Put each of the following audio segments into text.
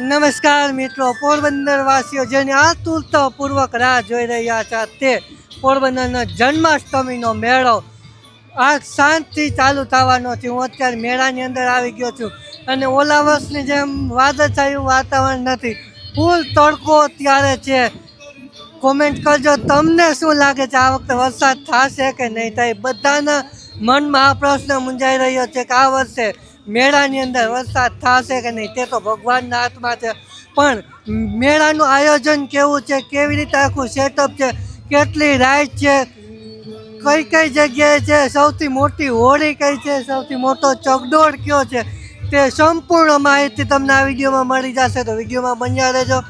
નમસ્કાર મિત્રો, પોરબંદરવાસીઓ જેને આતુરતાપૂર્વક રાહ જોઈ રહ્યા છે તે પોરબંદરનો જન્માષ્ટમીનો મેળો આ સાંજથી ચાલુ થવાનો છે. હું અત્યારે મેળાની અંદર આવી ગયો છું અને ઓલા વર્ષની જેમ વાદળછાયું વાતાવરણ નથી. ફૂલ તડકો ત્યારે છે. કોમેન્ટ કરજો તમને શું લાગે છે? આ વખતે વરસાદ થશે કે નહીં થાય? બધાના મનમાં આ પ્રશ્ન મૂંઝાઈ રહ્યો છે કે આ વર્ષે મેળાની અંદર વરસાદ થશે કે નહીં તે તો ભગવાનના હાથમાં છે. પણ મેળાનું આયોજન કેવું છે? કેવી રીતે આખું સેટઅપ છે? કેટલી રાઈડ છે? કઈ કઈ જગ્યાએ છે? સૌથી મોટી હોળી કઈ છે? સૌથી મોટો ચગડોળ કયો છે? તે સંપૂર્ણ માહિતી તમને આ વિડીયોમાં મળી જશે. તો વિડીયોમાં બન્યા રહેજો.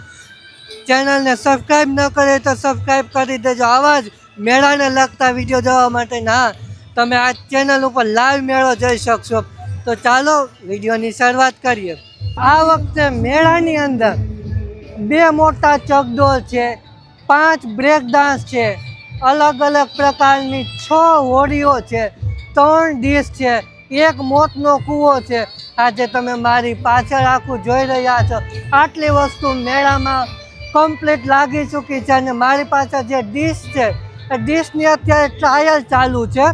ચેનલને સબસ્ક્રાઈબ ન કરે તો સબસ્ક્રાઈબ કરી દેજો. આવા જ મેળાને લગતા વીડિયો જોવા માટે. ના, તમે આ ચેનલ ઉપર લાઈવ મેળો જોઈ શકશો. તો ચાલો વિડીયોની શરૂઆત કરીએ. આ વખતે મેળાની અંદર બે મોટા ચકડોળ છે, પાંચ બ્રેક ડાન્સ છે, અલગ અલગ પ્રકારની છ હોડીઓ છે, ત્રણ ડીશ છે, એક મોતનો કૂવો છે. આજે તમે મારી પાછળ આખું જોઈ રહ્યા છો. આટલી વસ્તુ મેળામાં કમ્પ્લીટ લાગી ચૂકી છે અને મારી પાસે જે ડીશ છે, એ ડીશની અત્યારે ટ્રાયલ ચાલુ છે.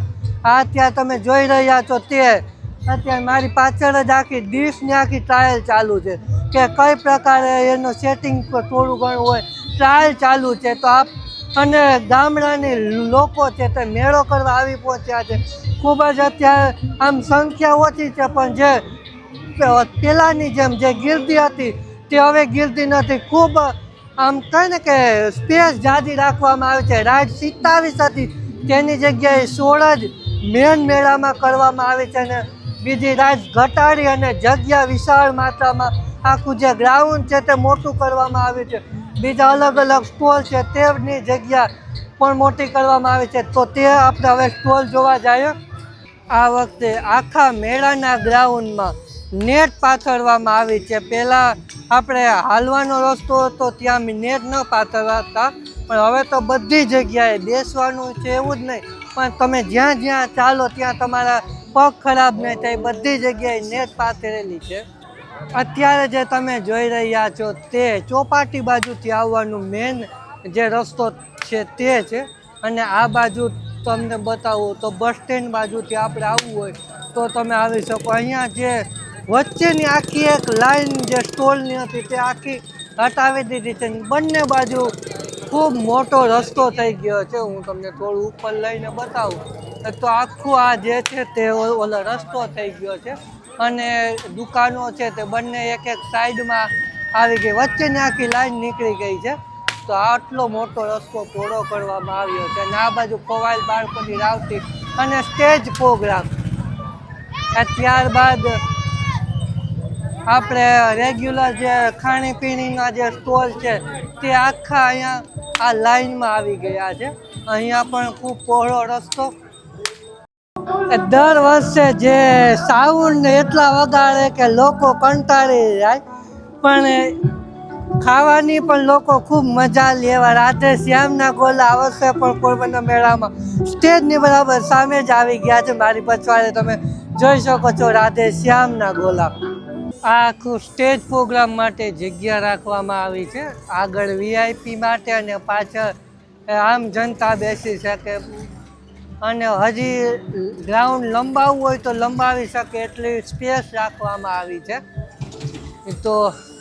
આ અત્યારે તમે જોઈ રહ્યા છો તે અત્યારે મારી પાછળ જ આખી ડીશની આખી ટ્રાયલ ચાલુ છે. કે કઈ પ્રકારે એનું સેટિંગ થોડું ઘણું હોય ટ્રાયલ ચાલુ છે. તો આપ અને ગામડાની લોકો છે તે મેળો કરવા આવી પહોંચ્યા છે. ખૂબ જ અત્યારે આમ સંખ્યા ઓછી છે, પણ જે પહેલાંની જેમ જે ગીર્દી હતી, તે હવે ગીર્દી નથી. ખૂબ આમ કહે ને કે સ્પેસ જાજી રાખવામાં આવે છે. રાઈડ સિત્તાવીસ હતી. તેની જગ્યાએ સોળ જ મેન મેળામાં કરવામાં આવે છે અને બીજી રાત ઘટાડી અને જગ્યા વિશાળ માત્રામાં આખું જે ગ્રાઉન્ડ છે તે મોટું કરવામાં આવ્યું છે. બીજા અલગ અલગ સ્ટોલ છે તેની જગ્યા પણ મોટી કરવામાં આવી છે. તો તે આપણે હવે સ્ટોલ જોવા જઈએ. આ વખતે આખા મેળાના ગ્રાઉન્ડમાં નેટ પાથરવામાં આવી છે. પહેલાં આપણે હાલવાનો રસ્તો હતો ત્યાં નેટ ન પાથરતા. પણ હવે તો બધી જગ્યાએ બેસવાનું છે એવું જ નહીં. પણ તમે જ્યાં જ્યાં ચાલો ત્યાં તમારા પગ ખરાબ નહીં થાય, બધી જગ્યાએ નેટ પાથરેલી છે. અત્યારે જે તમે જોઈ રહ્યા છો તે ચોપાટી બાજુથી આવવાનું મેન જે રસ્તો છે તે છે. અને આ બાજુ તમને બતાવું તો બસ સ્ટેન્ડ બાજુથી આપણે આવવું હોય તો તમે આવી શકો. અહીંયા જે વચ્ચેની આખી એક લાઈન જે સ્ટોલની હતી તે આખી હટાવી દીધી છે. બંને બાજુ ખૂબ મોટો રસ્તો થઈ ગયો છે. હું તમને થોડું ઉપર લઈને બતાવું. તો આખું આ જે છે તે ઓલો રસ્તો થઈ ગયો છે. અને દુકાનો છે તે બંને એક એક સાઈડમાં આવી ગઈ. વચ્ચેની આખી લાઈન નીકળી ગઈ છે. તો આટલો મોટો રસ્તો પહોળો કરવામાં આવ્યો છે. અને આ બાજુ કોવાલ બાળકોની રાવટી અને સ્ટેજ પ્રોગ્રામ. ત્યારબાદ આપણે રેગ્યુલર જે ખાણીપીણીના જે સ્ટોલ છે તે આખા અહીંયા આ લાઈનમાં આવી ગયા છે. અહીંયા પણ ખૂબ પહોળો રસ્તો દર વર્ષે જે સાઉન્ડ એટલા વગાડે કે લોકો કંટાળી જાય, પણ ખાવાની પણ લોકો ખૂબ મજા લેવા રાત્રે શ્યામના ગોલા આવશે પણ પોરબંદર મેળામાં સ્ટેજની બરાબર સામે જ આવી ગયા છે. મારી પછવાડે તમે જોઈ શકો છો રાધે શ્યામના ગોલા. આખું સ્ટેજ પ્રોગ્રામ માટે જગ્યા રાખવામાં આવી છે. આગળ વીઆઈપી માટે અને પાછળ આમ જનતા બેસી શકે. અને હજી ગ્રાઉન્ડ લંબાવવું હોય તો લંબાવી શકે એટલી સ્પેસ રાખવામાં આવી છે. તો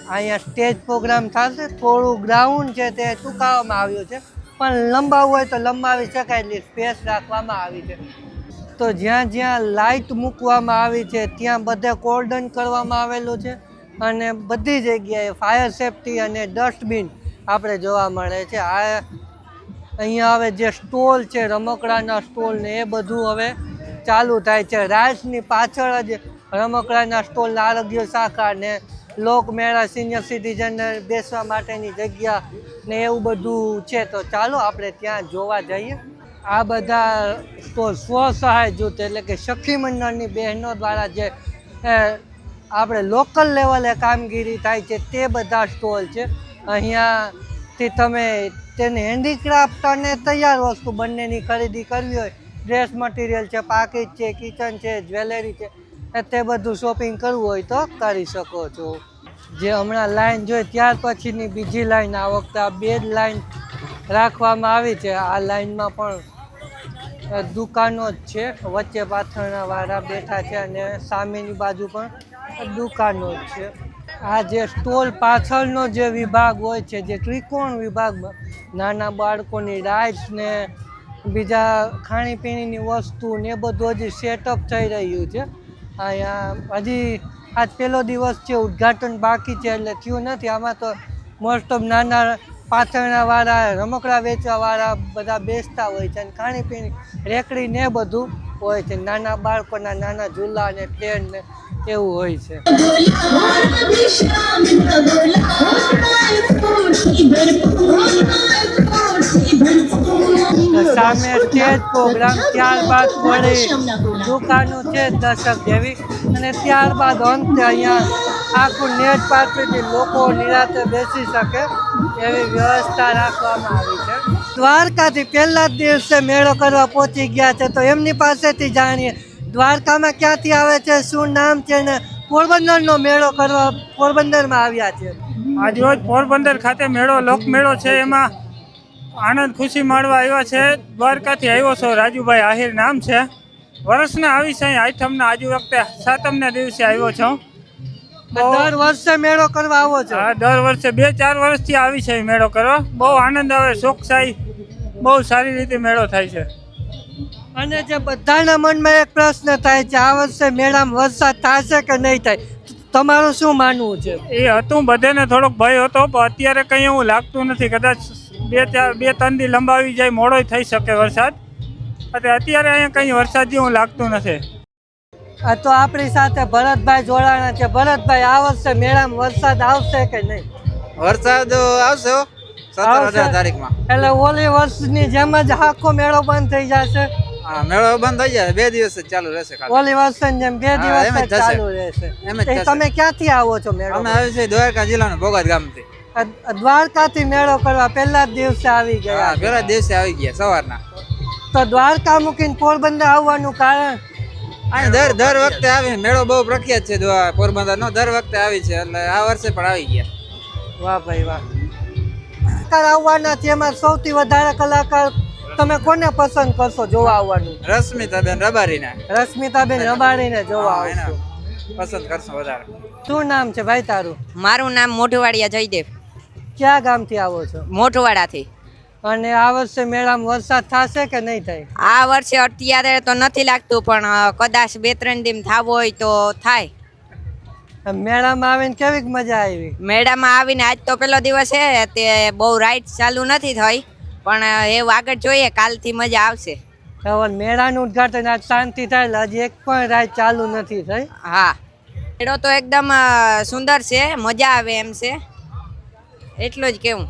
અહીંયા સ્ટેજ પ્રોગ્રામ થશે, થોડું ગ્રાઉન્ડ છે તે ચૂકાવવામાં આવ્યું છે, પણ લંબાવવું હોય તો લંબાવી શકાય એટલી સ્પેસ રાખવામાં આવી છે. તો જ્યાં જ્યાં લાઇટ મૂકવામાં આવી છે, ત્યાં બધે કોર્ડન કરવામાં આવેલું છે અને બધી જગ્યાએ ફાયર સેફટી અને ડસ્ટબિન આપણે જોવા મળે છે. આ અહીંયા હવે જે સ્ટોલ છે, રમકડાના સ્ટોલ ને એ બધું હવે ચાલુ થાય છે. રાઇસની પાછળ જ રમકડાના સ્ટોલ આરોગ્ય શાખા ને લોકમેળા સિનિયર સિટીઝનને બેસવા માટેની જગ્યા ને એવું બધું છે. તો ચાલો આપણે ત્યાં જોવા જઈએ. આ બધા સ્ટોલ સ્વ સહાય જૂથ એટલે કે સખી મંડળની બહેનો દ્વારા જે આપણે લોકલ લેવલે કામગીરી થાય છે તે બધા સ્ટોલ છે. અહીંયાથી તમે તેને હેન્ડીક્રાફ્ટ અને તૈયાર વસ્તુ બંનેની ખરીદી કરવી હોય ડ્રેસ મટીરિયલ છે પાકીટ છે કિચન છે જ્વેલરી છે તે બધું શોપિંગ કરવું હોય તો કરી શકો છો. જે હમણાં લાઈન જોઈ, ત્યાર પછીની બીજી લાઈન આ વખતે આ બે જ લાઈન રાખવામાં આવી છે. આ લાઈનમાં પણ દુકાનો જ છે. વચ્ચે પાથરણા વાળા બેઠા છે અને સામેની બાજુ પણ દુકાનો જ છે. આ જે સ્ટોલ પાછળનો જે વિભાગ હોય છે, જે ત્રિકોણ વિભાગમાં નાના બાળકોની રાઇડ્સ ને બીજા ખાણીપીણીની વસ્તુ ને બધું હજી સેટઅપ થઈ રહ્યું છે. અહીંયા હજી આજ પહેલો દિવસ છે, ઉદ્ઘાટન બાકી છે, એટલે થયું નથી. આમાં તો મોસ્ટ ઓફ નાના પાથરણાવાળા, રમકડા વેચવાવાળા બધા બેસતા હોય છે અને ખાણીપીણી, રેકડી ને બધું હોય છે. નાના બાળકોના નાના ઝૂલા ને ટ્રેન ને એવું હોય છે. સામે સ્ટેજ પ્રોગ્રામ ત્યારબાદ વળી દુકાનો છે દર્શક જેવી. અને ત્યારબાદ અંતે અહીંયા આખું નેટ પાસેથી લોકો નિરાતે બેસી શકે એવી વ્યવસ્થા રાખવામાં આવી છે. દ્વારકાથી પહેલા જ દિવસે મેળો કરવા પહોંચી ગયા છે, તો એમની પાસેથી જાણીએ દ્વારકામાં ક્યાંથી આવે છે? શું નામ છે ને? પોરબંદરનો મેળો કરવા પોરબંદરમાં આવ્યા છે. આજ રોજ પોરબંદર ખાતે મેળો લોકમેળો છે. એમાં આનંદ ખુશી માણવા આવ્યા છે. દ્વારકાથી આવ્યો છો રાજુભાઈ આહિર નામ છે. વર્ષના આવી છે આઠમના આજુ વખતે સાતમના દિવસે આવ્યો છું. દર વર્ષે મેળો કરવા આવો છો? હા દર વર્ષે બે ચાર વર્ષથી આવી છે મેળો કરવા. બહુ આનંદ આવે ચોકસાઈ બહુ સારી રીતે મેળો થાય છે. અને જે બધાના મનમાં એક પ્રશ્ન થાય છે આ વર્ષે મેળામાં વરસાદ થશે કે નહીં થાય? તમારું શું માનવું છે? એ હતું બધાને થોડોક ભય હતો પણ અત્યારે કંઈ એવું લાગતું નથી. કદાચ બે ચાર બે ત્રણ દી લંબાવી જાય મોડોય થઈ શકે વરસાદ. એટલે અત્યારે અહીંયા કંઈ વરસાદ જેવું લાગતું નથી. આ તો આપણી સાથે ભરતભાઈ જોડાણા છે. ભરતભાઈ આ વર્ષે મેળામાં વરસાદ આવશે કે નહીં? વરસાદ આવશે સત્તર આવશે. તારીખમાં. એટલે ઓલી વર્ષની જેમ જ આખો મેળો બંધ થઈ જશે. હા મેળો બંધ થઈ જાય બે દિવસ જ ચાલુ રહેશે ઓલી વર્ષની જેમ બે દિવસ જ ચાલુ રહેશે. એમ જ તમે ક્યાંથી આવો છો મેળો અમે આવી છે દ્વારકા જિલ્લાનો ભોગાત ગામથી. દ્વારકાથી મેળો કરવા પહેલા જ દિવસે આવી ગયા પહેલા દિવસે આવી ગયા સવારના. તો દ્વારકા મૂકીને પોરબંદર આવવાનું કારણ? અને દર દર વખતે આવી મેળો બહુ પ્રખ્યાત છે પોરબંદર નો દર વખતે આવી છે એટલે આ વર્ષે પણ આવી ગયા. વાહ ભાઈ વાહ. કલાકાર આવવાના એમાં સૌથી વધારે કલાકાર તમે કોને પસંદ કરશો જોવા આવવાનું? રશ્મિતાબેન રબારીને. રશ્મિતાબેન રબારીને જોવા આવશો. પસંદ કરશો વધારે. શું નામ છે ભાઈ તારું? મારું નામ મોઢવાડિયા જયદેવ. ક્યાં ગામથી આવો છો? મોઢવાડાથી. અને આ વર્ષે મેળામાં વરસાદ થશે કે નહીં થાય? આ વર્ષે અત્યારે તો નથી લાગતું પણ કદાચ બે ત્રણ દિન થાવ હોય તો થાય. મેળામાં આવીને કેવી મજા આવી? મેળામાં આવીને આજ તો પેલો દિવસ છે તે બહુ રાઈડ ચાલુ નથી થઈ. પણ એવું આગળ જોઈએ કાલથી મજા આવશે. મેળાનું ઉદઘાટન આજ શાંતિ થયેલ હજી એક પણ રાત ચાલુ નથી થઈ. હા. મેળો તો એકદમ સુંદર છે મજા આવે એમ છે. એટલું જ કેવું.